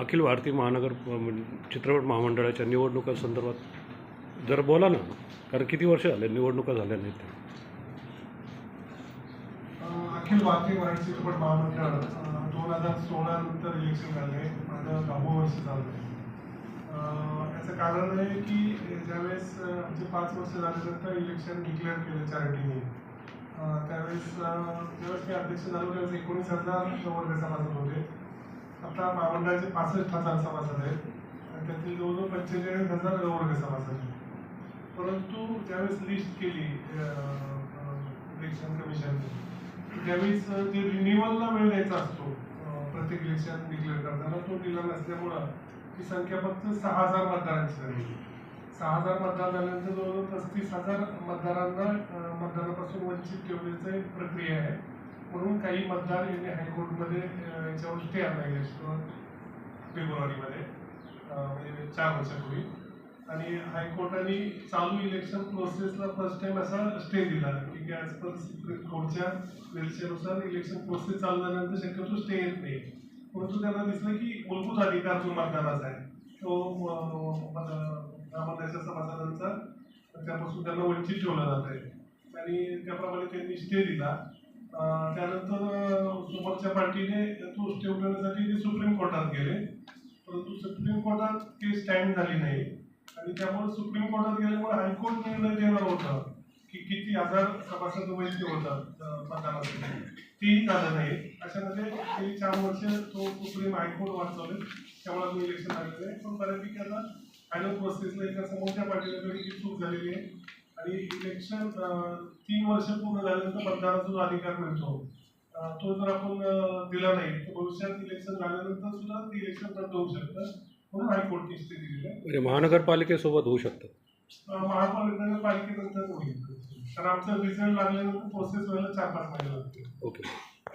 अखिल भारतीय महानगर म्हणजे चित्रपट महामंडळाच्या निवडणुकांसंदर्भात जर बोला ना कारण किती वर्ष झाले निवडणुका झाल्या नाहीत अखिल भारतीय मराठी चित्रपट महामंडळ दोन हजार सोळा नंतर इलेक्शन झाले. माझं दहावं वर्ष झालं. आहे याचं कारण आहे की ज्यावेळेस आमचे पाच वर्ष झाल्यानंतर इलेक्शन डिक्लेअर केलं चॅरिटीने त्यावेळेस ज्यावेळेस मी अध्यक्ष झालो त्यावेळेस एकोणीस हजार वर्ग सभासद होते. आता महामंडळाचे पासष्ट हजार सभासद आहेत. आणि त्यातील जवळजवळ पंचेचाळीस हजार वर्ग सभासद आहेत. परंतु ज्यावेळेस लिस्ट केली इलेक्शन कमिशनने त्यावेळेस जे रिन्युअलला वेळ द्यायचा असतो प्रत्येक इलेक्शन डिक्लेअर करताना तो दिला नसल्यामुळं ती संख्या फक्त सहा हजार मतदारांची झाली. सहा हजार मतदार झाल्यानंतर जवळजवळ पस्तीस हजार मतदारांना मतदानापासून वंचित ठेवण्याची एक प्रक्रिया म्हणून काही मतदार यांनी हायकोर्टमध्ये याच्यावर स्टे आणला फेब्रुवारीमध्ये. म्हणजे चार वर्षापूर्वी. आणि हायकोर्टाने चालू इलेक्शन प्रोसेसला फर्स्ट टाइम असा स्टे दिला की ॲज पर सुप्रीम कोर्टच्या निर्देशानुसार इलेक्शन प्रोसेस चालू झाल्यानंतर शक्यतो स्टे येत नाही. परंतु त्यांना दिसलं की मूलभूत अधिकार जो मतदानाचा आहे तो मतदाराच्या सभासदांचा त्यापासून त्यांना वंचित ठेवला जात आहे. आणि त्याप्रमाणे त्यांनी स्टे दिला. त्यानंतर समोरच्या पार्टीने तो स्टे उठवण्यासाठी ते सुप्रीम कोर्टात गेले. परंतु सुप्रीम कोर्टात केस स्टँड झाली नाही. आणि त्यामुळे सुप्रीम कोर्टात गेल्यामुळे हायकोर्ट निर्णय देणार होतं की किती हजार सभासद वैद्य होतात मतदानासाठी तेही झालं नाही. अशामध्ये ते चार वर्ष तो सुप्रीम हायकोर्ट वाचवले. त्यामुळे अजून इलेक्शन आलेलं आहे पण बऱ्यापैकी आता फायनल प्रोसेसला एका समोरच्या पार्टीला तरी चूक झालेली आहे. आणि इलेक्शन तीन वर्ष पूर्ण झाल्यानंतर मतदाराचा जो अधिकार मिळतो तो जर आपण दिला नाही तर भविष्यात इलेक्शन झाल्यानंतर सुद्धा ते इलेक्शन रद्द होऊ शकतं म्हणून हायकोर्टने स्टे दिलेलं आहे. म्हणजे महानगरपालिकेसोबत होऊ शकतं. महापालिकेनंतर होईल. कारण आमचा रिझल्ट लागल्यानंतर प्रोसेस व्हायला चार पाच महिने लागते ओके.